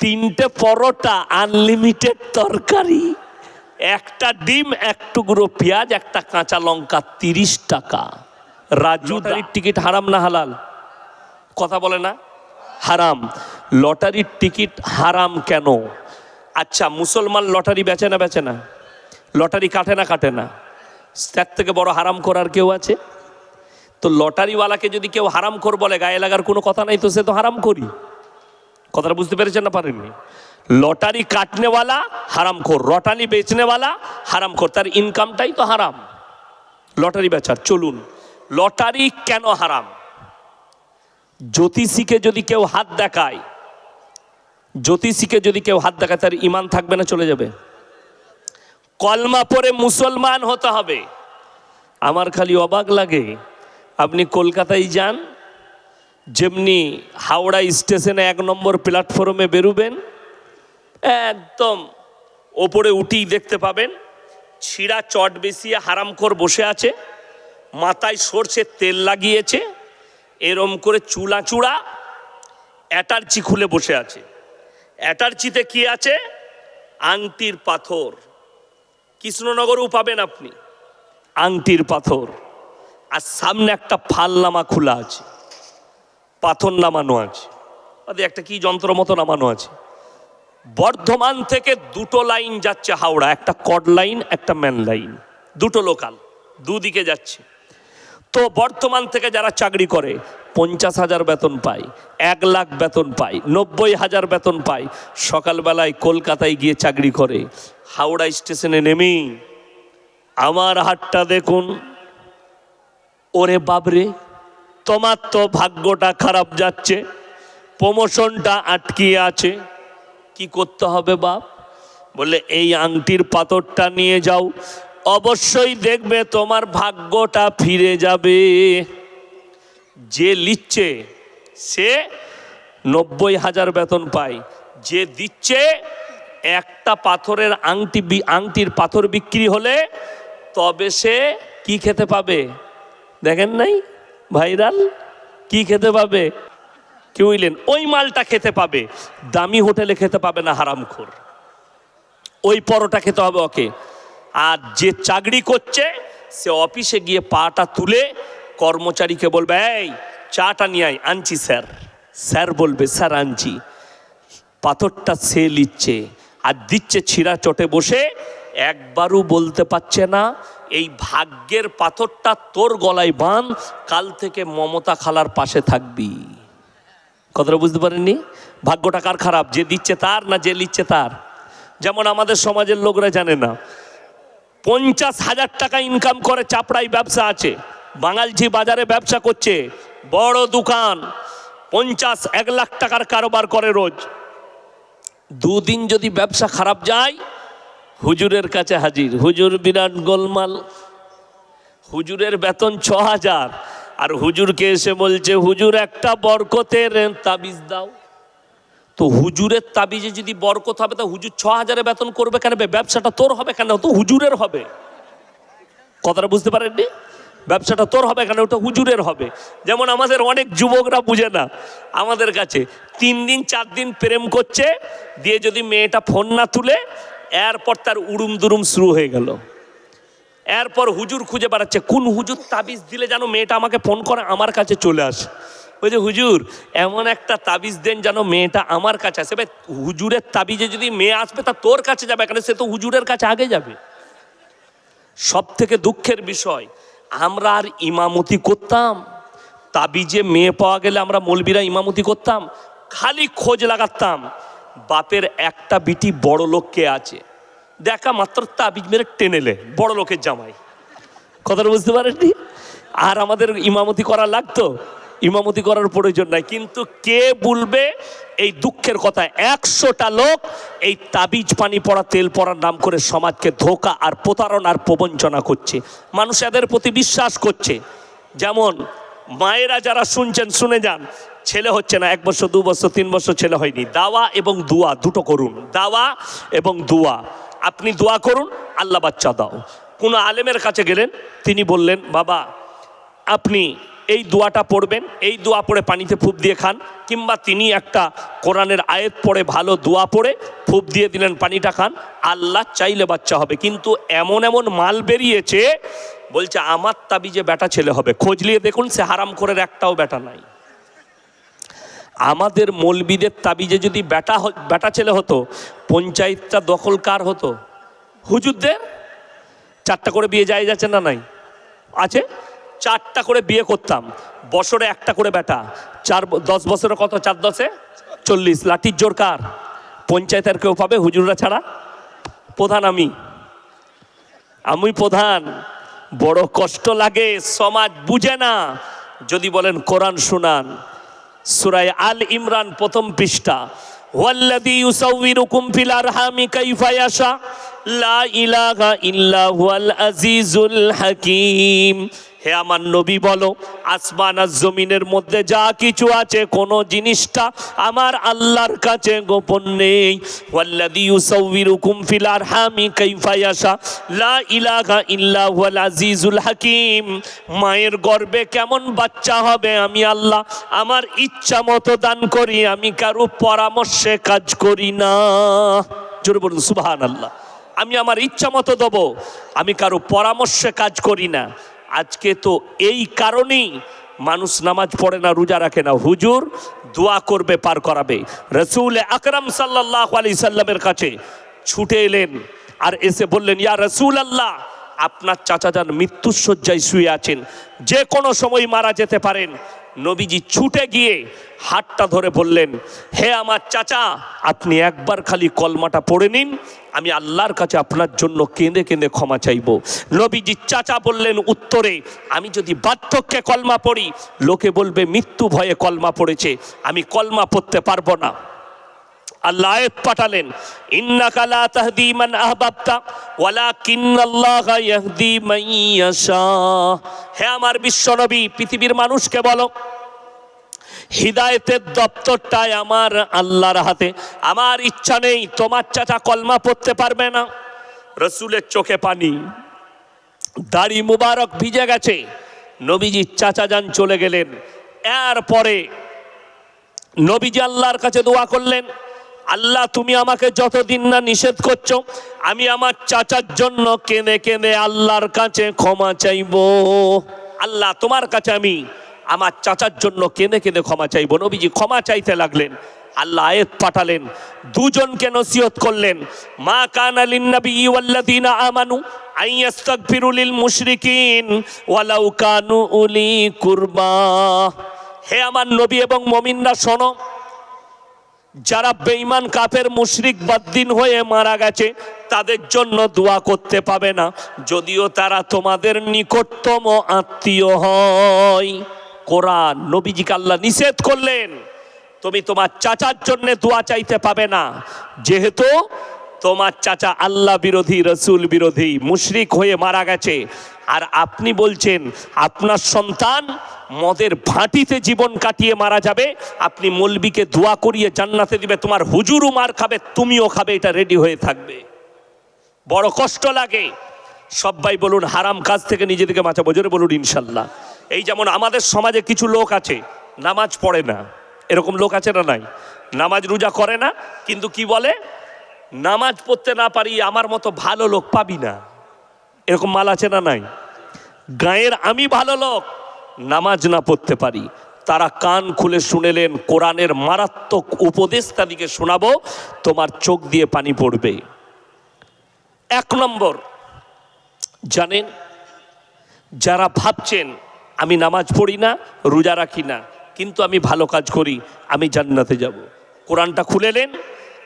তিনটে পরোটা আনলিমিটেড তরকারি। একটা ডিম এক টুকরো পেঁয়াজ একটা কাঁচা লঙ্কা তিরিশ টাকা। রাজু টিকিট হারাম না হালাল? কথা বলে না? হারাম। লটারির টিকিট হারাম কেন? আচ্ছা মুসলমান লটারি বেচে না বেচে না? লটারি কাটে না কাটে না? তার থেকে বড় হারাম করার কেউ আছে? তো লটারিওয়ালাকে যদি কেউ হারাম কর বলে গায়ে লাগার কোনো কথা নাই তো সে তো হারাম করি কথাটা বুঝতে পেরেছেন না পারেননি? লটারি কাটনেওয়ালা হারাম খোর লটারি বেচনেওয়ালা হারাম খোর তার ইনকামটাই তো হারাম। লটারি বেচার, চলুন। লটারি কেন হারাম? জ্যোতিষীকে যদি কেউ হাত দেখায়, জ্যোতিষীকে যদি কেউ হাত দেখায়, তার ইমান থাকবে না, চলে যাবে। কলমা পরে মুসলমান হতে হবে। আমার খালি অবাক লাগে, আপনি কলকাতায় যান যেমনি হাওড়া স্টেশনে এক নম্বর প্ল্যাটফর্মে বেরুবেন, একদম ওপরে উঠেই দেখতে পাবেন, ছিঁড়া চট বেশিয়ে হারামখোর বসে আছে, মাথায় সর্ষের তেল লাগিয়েছে, এরম করে চুলা চূড়া, অ্যাটার্চি খুলে বসে আছে। অ্যাটার্চিতে কি আছে? আংটির পাথর। কৃষ্ণনগরেও পাবেন আপনি। আংটির পাথর। আর সামনে একটা ফালনামা খোলা আছে। পাথর নামানো আছে। ওদের একটা কি যন্ত্র মতো নামানো আছে। বর্ধমান থেকে দুটো লাইন যাচ্ছে হাওড়া, একটা কড লাইন, একটা ম্যান লাইন। দুটো লোকাল দুদিকে যাচ্ছে। তো বর্তমান থেকে যারা চাকরি করে, পঞ্চাশ হাজার বেতন পায়, এক লাখ বেতন পায়, নব্বই হাজার বেতন পায়, সকালবেলায় কলকাতায় গিয়ে চাকরি করে, হাওড়া স্টেশনে নেমেই আমার হাতটা দেখুন। ওরে বাবরে তোমার তো ভাগ্যটা খারাপ যাচ্ছে, প্রমোশনটা আটকিয়ে আছে। কি করতে হবে বাপ? বলে, এই আংটির পাথরটা নিয়ে যাও, অবশ্যই দেখবে তোমার ভাগ্যটা ফিরে যাবে। যে লিচ্ছে, সে নব্বই হাজার বেতন পায়। যে দিচ্ছে, একটা পাথরের আংটি আংটির পাথর বিক্রি হলে তবে সে কি খেতে পাবে? দেখেন নাই? ভাইরাল? কি খেতে পাবে? কি বুঝলেন ওই মালটা খেতে পাবে। দামি হোটেলে খেতে পাবে না হারামখোর। ওই পরোটা খেতে হবে ওকে। আর যে চাকরি করছে, সে অফিসে গিয়ে পাটা তুলে কর্মচারীকে বলবে, এই, চাটা নিয়ে আয়, আনছি স্যার। স্যার বলবে, স্যার, আনছি। পাথরটা সে লিচ্ছে আর দিচ্ছে ছিঁড়া চটে বসে একবারও বলতে পারছে না, এই ভাগ্যের পাথরটা তোর গলায় বান কাল থেকে মমতা খালার পাশে থাকবি। কথাটা বুঝতে পারেননি? ভাগ্যটা কার খারাপ? যে দিচ্ছে তার না যে লিচ্ছে তার? যেমন আমাদের সমাজের লোকরা জানে না, পঞ্চাশ হাজার টাকা ইনকাম করে চাপড়াই ব্যবসা আছে বাঙালঝি বাজারে ব্যবসা করছে, বড় দোকান, পঞ্চাশ এক লাখ টাকার কারোবার করে রোজ। দুদিন যদি ব্যবসা খারাপ যায় হুজুরের কাছে হাজির। হুজুর বিরাট গোলমাল। হুজুরের বেতন ছ হাজার আর হুজুরকে এসে বলছে, হুজুর, একটা বরকতের তাবিজ দাও। তো হুজুরের তাবিজে যদি বরকত হবে, তা হুজুর ছ হাজারে বেতন করবে কেন? ব্যবসাটা তোর হবে কেন? তো হুজুরের হবে। কথাটা বুঝতে পারেননি? ব্যবসাটা তোর হবে কেন? ওটা হুজুরের হবে। যেমন আমাদের অনেক যুবকরা বুঝে না, আমাদের কাছে তিন দিন, চার দিন প্রেম করছে, দিয়ে যদি মেয়েটা ফোন না তুলে এরপর তার উড়ুম দুরুম শুরু হয়ে গেল। এরপর হুজুর খুঁজে বেড়াচ্ছে, কোন হুজুর তাবিজ দিলে যেন মেয়েটা আমাকে ফোন করে, আমার কাছে চলে আসে? ওই যে হুজুর, এমন একটা তাবিজ দেন যেন মেয়েটা আমার কাছে আসে। এবার হুজুরের তাবিজে যদি মেয়ে আসবে, তা তোর কাছে যাবে কেন? সে তো হুজুরের কাছে আগে যাবে। সব থেকে দুঃখের বিষয়, আমরা আর ইমামতি করতাম। তাবিজে মেয়ে পাওয়া গেলে আমরা মলবিরা ইমামতি করতাম। খালি খোঁজ লাগাতাম। বাপের একটা বিটি বড় লোক কে আছে? দেখা মাত্র তাবিজ মেরে টেনেলে বড় লোকের জামাই। কথাটা বুঝতে পারেননি? আর আমাদের ইমামতি করা লাগতো? ইমামতি করার প্রয়োজন নাই। কিন্তু কে বলবে এই দুঃখের কথা? একশোটা লোক এই তাবিজ পানি পড়া, তেল পড়ার নাম করে সমাজকে ধোকা আর প্রতারণার প্রবঞ্চনা করছে। মানুষ এদের প্রতি বিশ্বাস করছে। যেমন মায়েরা যারা শুনছেন, শুনে যান ছেলে হচ্ছে না, এক বছর, দু বছর, তিন বছর ছেলে হয়নি। দাওয়া এবং দুয়া দুটো করুন। দাওয়া এবং দুয়া। আপনি দোয়া করুন, আল্লাহ বাচ্চা দাও। কোনো আলেমের কাছে গেলেন, তিনি বললেন, বাবা, আপনি এই দোয়াটা পড়বেন, এই দোয়া পড়ে পানিতে ফুপ দিয়ে খান, কিংবা তিনি একটা কোরআনের আয়াত পড়ে, ভালো দোয়া পড়ে, ফুপ দিয়ে দিলেন, পানিটা খান, আল্লাহ চাইলে বাচ্চা হবে। কিন্তু এমন এমন মাল বেরিয়েছে, বলছে, আমার তাবিজে বেটা ছেলে হবে। খোঁজ নিয়ে দেখুন, সে হারাম করে একটাও বেটা নাই। আমাদের মলবিদের তাবিজে যদি বেটা বেটা ছেলে হতো, পঞ্চায়েতটা দখল কার হতো? হুজুরদের? চারটা করে বিয়ে যায় যাচ্ছে না নাই? আছে? চারটা করে বিয়ে করতাম, বছরে একটা করে বেটা চার দশ বছরে কত? চার দশে? চল্লিশ। লাঠির জোর কার? পঞ্চায়েতের কেউ পাবে? হুজুররা ছাড়া? প্রধান আমি। আমি প্রধান। বড় কষ্ট লাগে, সমাজ বুঝে না। যদি বলেন কোরআন শুনান। সুরায় আল ইমরান প্রথম পৃষ্ঠা। ওয়াল্লাযী ইউসাউবিরুকুম ফিল আরহামি কাইফা ইয়াশা, লা ইলাহা ইল্লা হুয়াল আজিজুল হাকীম। হে আমার নবী বলো, আসমান আর জমিনের মধ্যে যা কিছু আছে, কোনো জিনিসটা আমার আল্লাহর কাছে গোপন নেই। ওয়াল্লাযী ইউসাউবিরুকুম ফিল আরহামি কাইফা ইয়াশা। লা ইলাহা ইল্লা হুয়াল আজিজুল হাকীম। মায়ের গর্ভে কেমন বাচ্চা হবে আমি আল্লাহ? আমার ইচ্ছা মতো দান করি, আমি কারও পরামর্শে কাজ করি না। জোরে বলুন, সুবহানাল্লাহ। আমি আমার ইচ্ছা মতো দেবো, আমি কারও পরামর্শে কাজ করি না। আজকে তো এই কারণেই মানুষ নামাজ পড়ে না, রোজা রাখে না। হুজুর দোয়া করবে, পার করাবে। রসুল আকরাম সাল্লাহ আলি সাল্লামের কাছে ছুটে এলেন আর এসে বললেন, ইয়া রসুল আল্লাহ আপনার চাচা যান মৃত্যুর শয্যায় শুয়ে আছেন। যে কোনো সময় মারা যেতে পারেন। নবীজি ছুটে গিয়ে হাতটা ধরে বললেন, হে আমার চাচা, আপনি একবার খালি কলমাটা পড়ে নিন, আমি আল্লাহর কাছে আপনার জন্য কেঁদে কেঁদে ক্ষমা চাইব। নবীজি চাচা বললেন, উত্তরে, আমি যদি বার্ধক্যে কলমা পড়ি, লোকে বলবে, মৃত্যু ভয়ে কলমা পড়েছে, আমি কলমা পড়তে পারব না। আল্লাহ পাঠালেন, ইন্নাকা লা তাহদি মান আহবাবতা, ওয়ালাকিন্নাল্লাহা ইয়াহদি মান ইয়াশা। হে আমার বিশ্বনবী, পৃথিবীর মানুষকে বলো, হিদায়তের দপ্তরটাই আমার আল্লাহর হাতে, আমার ইচ্ছা নেই, তোমার চাচা কলমা পড়তে পারবে না। রসুলের চোখে পানি, দাড়ি মুবারক ভিজে গেছে। নবীজি চাচা যান চলে গেলেন। এরপরে নবীজি আল্লাহর কাছে দোয়া করলেন আল্লাহ, তুমি আমাকে যতদিন না নিষেধ করছ, আমি আমার চাচার জন্য কেঁদে কেঁদে আল্লাহর কাছে ক্ষমা চাইব। আল্লাহ, তোমার কাছে আমি আমার চাচার জন্য কেঁদে কেঁদে ক্ষমা চাইব। নবীজি ক্ষমা চাইতে লাগলেন, আল্লাহ আয়াত পাঠালেন, দুজনকে নসিহত করলেন, মা কানা লিন্নবী ওয়াল্লাযীনা আমানু আইয়াস্তাগফিরু লিল মুশরিকিন ওয়ালাউ কানু উলি কুরবা। হে আমার নবী এবং মমিনরা শোনো যারা বেঈমান, কাফের, মুশরিক, বাদ্দিন হয়ে মারা গেছে, তাদের জন্য দোয়া করতে পাবে না। যদিও তারা তোমাদের নিকটতম আত্মীয় হয়। কোরআন নবীজিকে আল্লাহ নিষেধ করলেন, তুমি তোমার চাচার জন্য দোয়া চাইতে পাবে না। যেহেতু তোমার চাচা আল্লাহ বিরোধী, রসুল বিরোধী, মুশরিক হয়ে মারা গেছে। আর আপনি বলছেন, আপনার সন্তান মদের ভাটিতে জীবন কাটিয়ে মারা যাবে। আপনি মলবিকে দোয়া করিয়ে জান্নাতে দিবে, তোমার হুজুরও মার খাবে, তুমিও খাবে, এটা রেডি হয়ে থাকবে। বড় কষ্ট লাগে। সবাই বলুন, হারাম কাজ থেকে নিজেদেরকে বাঁচাবো। জোরে বলুন, ইনশাল্লাহ। এই যেমন আমাদের সমাজে কিছু লোক আছে, নামাজ পড়ে না। এরকম লোক আছে না নাই? নামাজ রোজা করে না, কিন্তু কি বলে? নামাজ পড়তে না পারি, আমার মতো ভালো লোক পাবি না। এরকম মাল আছে না নাই? গায়ের আমি ভালো লোক নামাজ না পড়তে পারি। তারা কান খুলে শুনেলেন, কোরআনের মারাত্মক উপদেশ তাদেরকে শোনাবো, তোমার চোখ দিয়ে পানি পড়বে। এক নম্বর, জানেন, যারা ভাবছেন, আমি নামাজ পড়ি না, রোজা রাখি না, কিন্তু আমি ভালো কাজ করি, আমি জান্নাতে যাব। কোরআনটা খুলেলেন,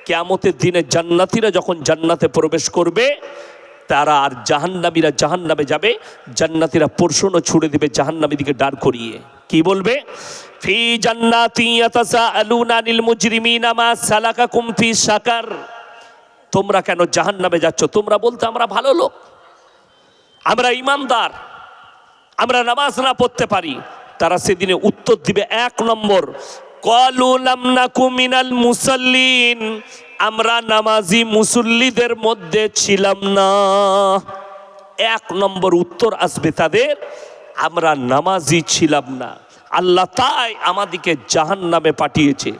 কেয়ামতের দিনে জান্নাতিরা যখন জান্নাতে প্রবেশ করবে তারা আর জাহান্নামীরা জাহান্নামে যাবে, জান্নাতিরা পোর্শনও ছুড়ে দিবে জাহান্নামী দিকে করিয়ে। কি বলবে? ফি জান্নাতি সাকার তোমরা কেন জাহান্নামে যাচ্ছ? তোমরা বলতে আমরা ভালো লোক। আমরা ইমানদার। আমরা নামাজ না পড়তে পারি। তারা সেদিনে উত্তর দিবে এক নম্বর। কলুলাম নাকু মিনাল মুসল্লিন। আমরা নামাজি মুসল্লিদের মধ্যে ছিলাম না। এক নম্বর উত্তর আসবে তাদের, আমরা নামাজি ছিলাম না। আল্লাহ তাই আমাদিকে জাহান নামে পাঠিয়েছে।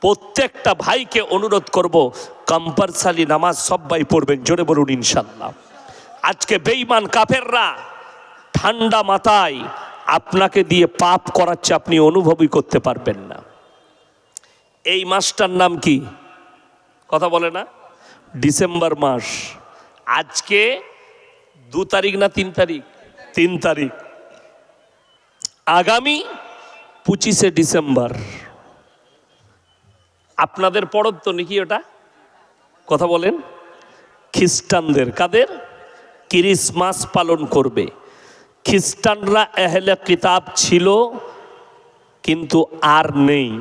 প্রত্যেকটা ভাইকে অনুরোধ করব কম্পালসারি নামাজ সবাই পড়বেন, জোরে বলুন ইনশাল্লাহ আজকে বেঈমান কাফেররা ঠান্ডা মাথায় আপনাকে দিয়ে পাপ করাচ্ছে আপনি অনুভবই করতে পারবেন না। এই মাসটার নাম কি? কথা বলে না? ডিসেম্বর মাস। আজকে দু তারিখ না তিন তারিখ? তিন তারিখ। আগামী পঁচিশে ডিসেম্বর। আপনাদের পরব তো নাকি ওটা? কথা বলেন। খ্রিস্টানদের। কাদের? ক্রিসমাস পালন করবে। খ্রিস্টানরা এহলে কিতাব ছিল কিন্তু আর নেই।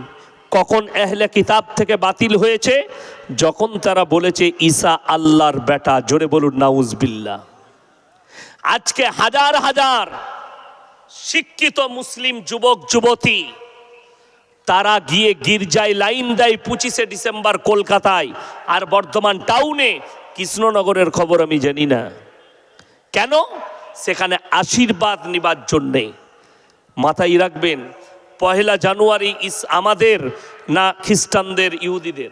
কখন এহলে কিতাব থেকে বাতিল হয়েছে? যখন তারা বলেছে, ঈসা আল্লাহর বেটা, জোরে বলুন নাউজবিল্লা আজকে হাজার হাজার শিক্ষিত মুসলিম যুবক, যুবতী, তারা গিয়ে গির্জায় লাইন দেয় পঁচিশে ডিসেম্বর কলকাতায়। আর বর্ধমান টাউনে কৃষ্ণনগরের খবর আমি জানি না। কেন? সেখানে আশীর্বাদ নিবার জন্যে। মাথায় রাখবেন পহেলা জানুয়ারি ইস আমাদের না খ্রিস্টানদের ইহুদিদের?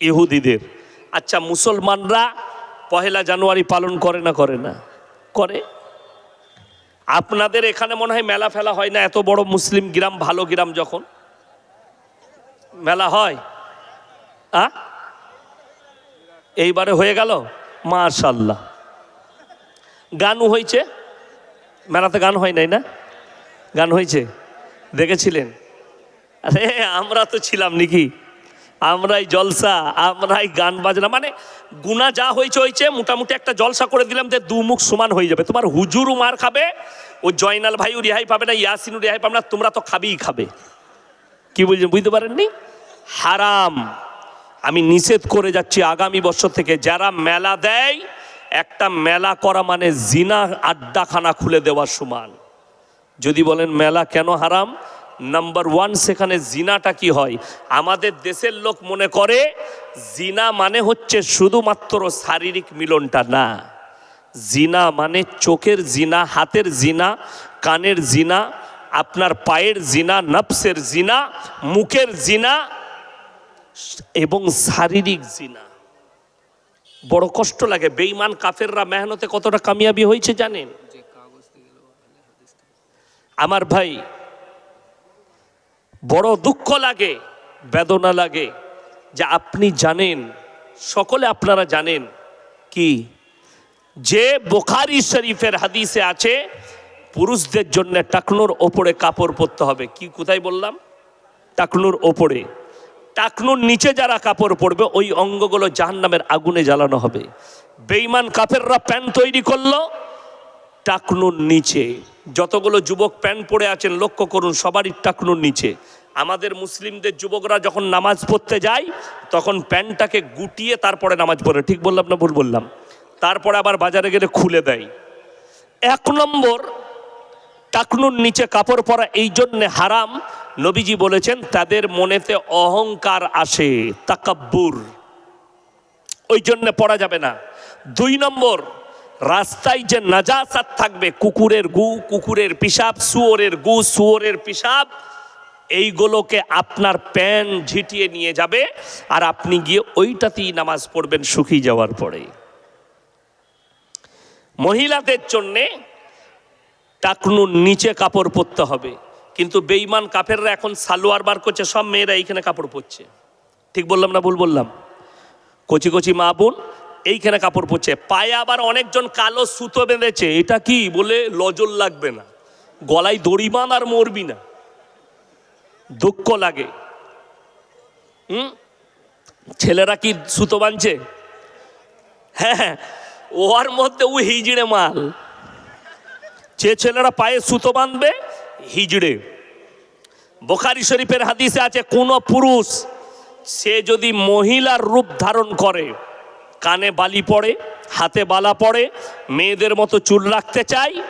ইহুদিদের। আচ্ছা মুসলমানরা পহেলা জানুয়ারি পালন করে না করে না? করে। আপনাদের এখানে মনে হয় মেলা ফেলা হয় না? এত বড় মুসলিম গ্রাম, ভালো গ্রাম যখন? মেলা হয়? আ? এইবারে হয়ে গেল? মাশাল্লাহ। গানও হয়েছে মেলাতে গান হয় নাই না? গান হয়েছে দেখেছিলেন? আরে, আমরা তো ছিলাম নাকি? আমরাই জলসা, আমরাই গান বাজনা মানে গুণা যা হয়েছে হয়েছে, মোটামুটি একটা জলসা করে দিলাম যে দু মুখ সমান হয়ে যাবে। তোমার হুজুরও মার খাবে, ও জয়নাল ভাইও রেহাই পাবে না ইয়াসিনও রেহাই পাবে না, তোমরা তো খাবেই খাবে। কি বলছেন, বুঝতে পারেননি? হারাম। আমি নিষেধ করে যাচ্ছি আগামী বছর থেকে। যারা মেলা দেয়, একটা মেলা করা মানে জিনা আড্ডাখানা খুলে দেওয়ার সমান। যদি বলেন মেলা কেন হারাম? নাম্বার ওয়ান সেখানে জিনাটা কি হয়? আমাদের দেশের লোক মনে করে জিনা মানে হচ্ছে শুধুমাত্র শারীরিক মিলনটা না। জিনা মানে চোখের জিনা, হাতের জিনা, কানের জিনা, আপনার পায়ের জিনা, নফসের জিনা, মুখের জিনা এবং শারীরিক জিনা। বড় কষ্ট লাগে। বেইমান কাফেররা মেহনতে কতটা কামিয়াবি হয়েছে জানেন? আমার ভাই, বড় দুঃখ লাগে, বেদনা লাগে যে আপনি জানেন, সকলে আপনারা জানেন কি যে বোখারি শরীফের হাদিসে আছে, পুরুষদের জন্য টাকনুর ওপরে কাপড় পরতে হবে। কি কোথায় বললাম? টাকনুর ওপরে। টাকনুর নিচে যারা কাপড় পরবে, ওই অঙ্গগুলো জাহান্নামের আগুনে জ্বালানো হবে। বেইমান কাফেররা প্যান্ট তৈরি করল টাকনুর নিচে। যতগুলো যুবক প্যান্ট পরে আছেন, লক্ষ্য করুন, সবারই টাকনুর নিচে। আমাদের মুসলিমদের যুবকরা যখন নামাজ পড়তে যায়, তখন প্যান্টটাকে গুটিয়ে তারপরে নামাজ পড়ে। ঠিক বললাম না ভুল বললাম? তারপরে আবার বাজারে গেলে খুলে দেয়। এক নম্বর, টাকনুর নিচে কাপড় পরা এই জন্যে হারাম, নবীজি বলেছেন, তাদের মনেতে অহংকার আসে, তাকাব্বুর। ওই জন্য পড়া যাবে না। দুই নম্বর রাস্তায় যে নাজাসাত থাকবে, কুকুরের গু, কুকুরের পিসাব শুয়োরের গু, শুয়োরের পিসাব এইগুলোকে আপনার প্যান ঝিটিয়ে নিয়ে যাবে আর আপনি গিয়ে ওইটাতেই নামাজ পড়বেন সুখী যাওয়ার পরে। মহিলাদের জন্যে টাকনুর নিচে কাপড় পরতে হবে, কিন্তু বেইমান কাফেররা এখন সালোয়ার বার করছে, সব মেয়েরা এইখানে কাপড় পরছে। ঠিক বললাম না ভুল বললাম? কচি কচি মা বোন এইখানে কাপড় পরছে। পায়ে আবার অনেকজন কালো সুতো বেঁধেছে। এটা কি বলে লজল লাগবে না? গলায় দড়ি বাঁধ আর মরবি না। দুঃখ লাগে। হুম? ছেলেরা কি সুতো বাঁধছে? হ্যাঁ ওর মধ্যে ও হিজড়ে মাল। যে ছেলেরা পায়ে সুতো বাঁধবে, হিজড়ে। বোখারি শরীফের হাদিসে আছে, কোন পুরুষ সে যদি মহিলার রূপ ধারণ করে কানে বালি পড়ে, হাতে বালা পড়ে, মেয়েদের মতো চুল রাখতে চাই।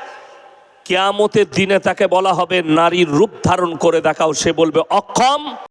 কেয়ামতের দিনে তাকে বলা হবে নারীর রূপ ধারণ করে দেখাও, সে বলবে, অক্ষম।